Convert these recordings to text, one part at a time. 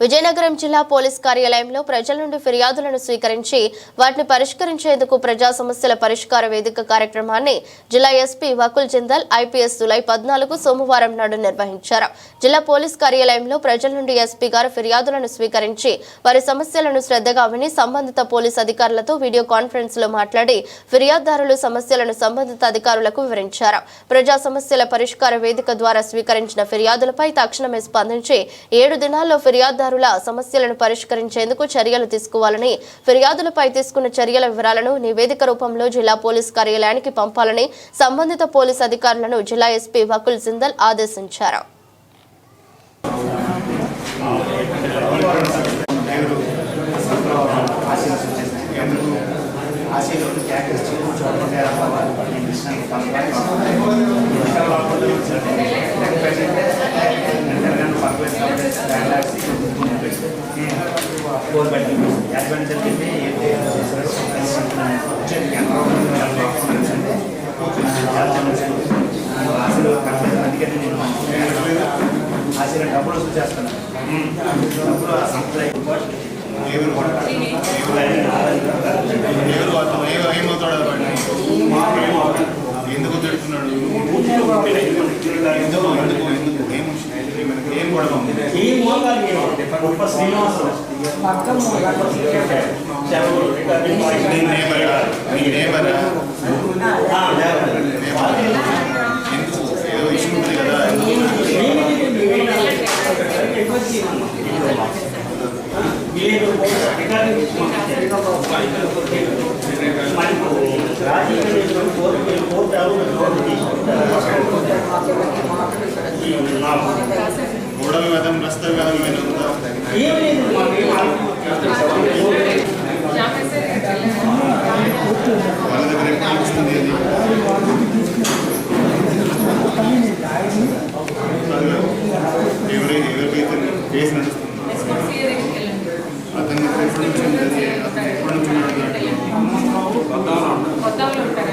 విజయనగరం జిల్లా పోలీస్ కార్యాలయంలో ప్రజల నుండి ఫిర్యాదులను స్వీకరించి వాటిని పరిష్కరించేందుకు ప్రజా సమస్యల పరిష్కార వేదిక కార్యక్రమాన్ని జిల్లా SP Vakul Jindal IPS July పద్నాలుగు సోమవారం నాడు నిర్వహించారు. జిల్లా పోలీస్ కార్యాలయంలో ప్రజల నుండి ఎస్పీ గారు ఫిర్యాదులను స్వీకరించి వారి సమస్యలను శ్రద్ధగా విని సంబంధిత పోలీస్ అధికారులతో వీడియో కాన్ఫరెన్స్లో మాట్లాడి ఫిర్యాదుదారులు సమస్యలను సంబంధిత అధికారులకు వివరించారు. ప్రజా సమస్యల పరిష్కార వేదిక ద్వారా స్వీకరించిన ఫిర్యాదులపై తక్షణమే స్పందించి ఏడు దినాల్లో ఫిర్యాదుదారుల సమస్యలను పరిష్కరించేందుకు చర్యలు తీసుకోవాలని ఫిర్యాదులపై తీసుకున్న చర్యల వివరాలను నివేదిక రూపంలో జిల్లా పోలీస్ కార్యాలయానికి పంపాలని సంబంధిత పోలీస్ అధికారులను జిల్లా ఎస్పీ వకుల్ జిందల్ ఆదేశించారు. అడ్వాన్స్ చెప్పి అసలు అందుకని నేను ఆశీర్వాదం డబ్బులు వసూలు చేస్తాను డబ్బులు ఆ సంప్రదాయం ఎందుకు తిడుతున్నాడు ఎందుకు? ఎందుకు ఏం? గొప్ప శ్రీనివాసరావు. నీ నేబరా నీ నేబరా ఎందుకు ఏదో ఇష్యూ ఉంటుంది కదా గొడవ విధం రస్త కేసు నడుస్తుంది అతను ఎప్పటి నుంచి ఉంది అది అతను ఎప్పటి నుంచి?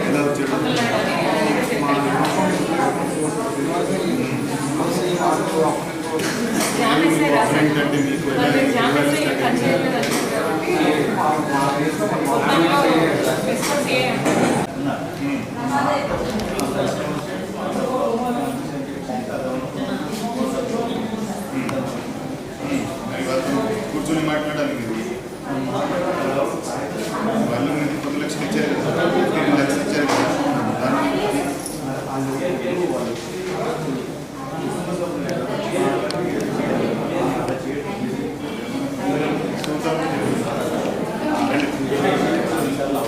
ఎలా వచ్చాడు అంటే మీకు ఎలా Aleluia.